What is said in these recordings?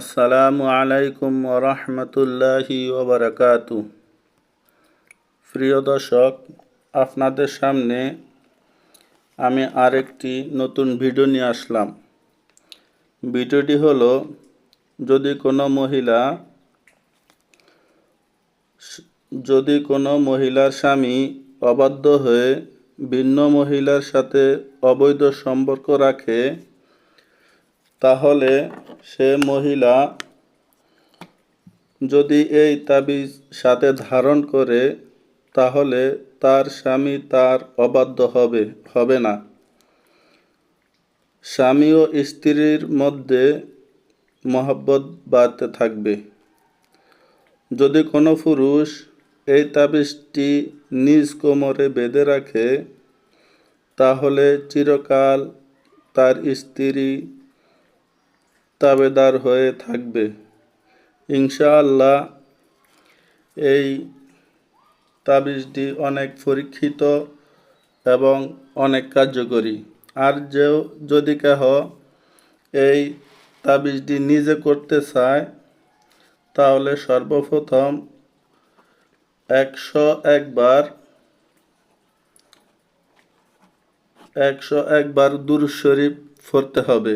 আসসালামু আলাইকুম ওরহমতুল্লাহি ওবরাকাতু প্রিয় দর্শক, আপনাদের সামনে আমি আরেকটি নতুন ভিডিও নিয়ে আসলাম। ভিডিওটি হলো, যদি কোনো মহিলা যদি কোনো মহিলার স্বামী অবাধ্য হয়ে ভিন্ন মহিলার সাথে অবৈধ সম্পর্ক রাখে তাহলে সে মহিলা যদি এই তাবিজ সাথে ধারণ করে, তাহলে তার স্বামী তার অবাধ্য হবে হবে না। স্বামী ও স্ত্রীর মধ্যে মহব্বত বাড়তে থাকবে। যদি কোনো পুরুষ এই তাবিজটি নিজ কোমরে বেঁধে রাখে, তাহলে চিরকাল তার স্ত্রী তাবেদার হয়ে থাকবে। ইনশাআল্লাহ এই তাবিজটি অনেক পরীক্ষিত এবং অনেক কার্যকরী। আর যেও, যদি কেহ এই তাবিজটি নিজে করতে চায়, তাহলে সর্বপ্রথম একশো একবার একশো একবার দুরুদ শরীফ পড়তে হবে।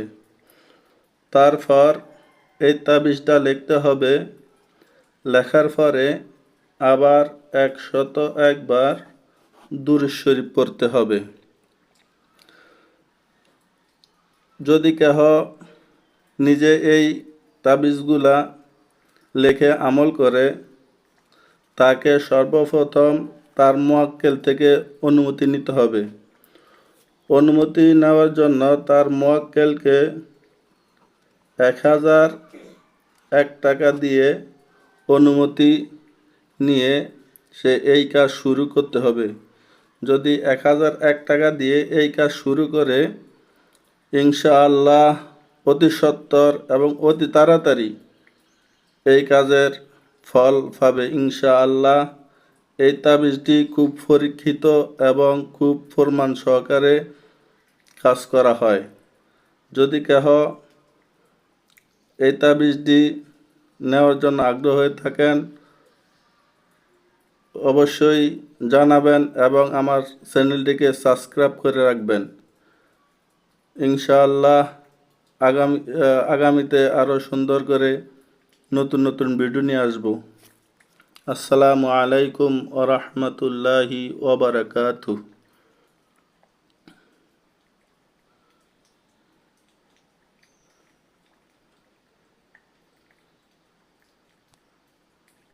তারপর এই তাবিজটা লিখতে হবে। লেখার পরে আবার একশত একবার দুরুদ শরীফ পড়তে হবে। যদি কেহ নিজে এই তাবিজগুলা লেখে আমল করে, তাকে সর্বপ্রথম তার মোয়াক্কেল থেকে অনুমতি নিতে হবে। অনুমতি নেওয়ার জন্য তার মোয়াক্কেলকে এক হাজার এক টাকা দিয়ে অনুমতি নিয়ে সে এই কাজ শুরু করতে হবে। যদি এক হাজার এক টাকা দিয়ে এই কাজ শুরু করে, ইনশাআল্লাহ অতি সত্তর এবং অতি তাড়াতাড়ি এই কাজের ফল পাবে। ইনশাআল্লাহ এই তাবিজটি খুব পরীক্ষিত এবং খুব প্রমাণ সহকারে কাজ করা হয়। যদি কেহ এই তাবিজটি নেওয়ার জন্য আগ্রহ হয়ে থাকেন। অবশ্যই জানাবেন এবং আমার চ্যানেলটিকে সাবস্ক্রাইব করে রাখবেন। ইনশাআল্লাহ আগামী আগামীতে আরও সুন্দর করে নতুন নতুন ভিডিও নিয়ে আসব। আসসালামু আলাইকুম ওরহমতুল্লাহি ওবরাকাতু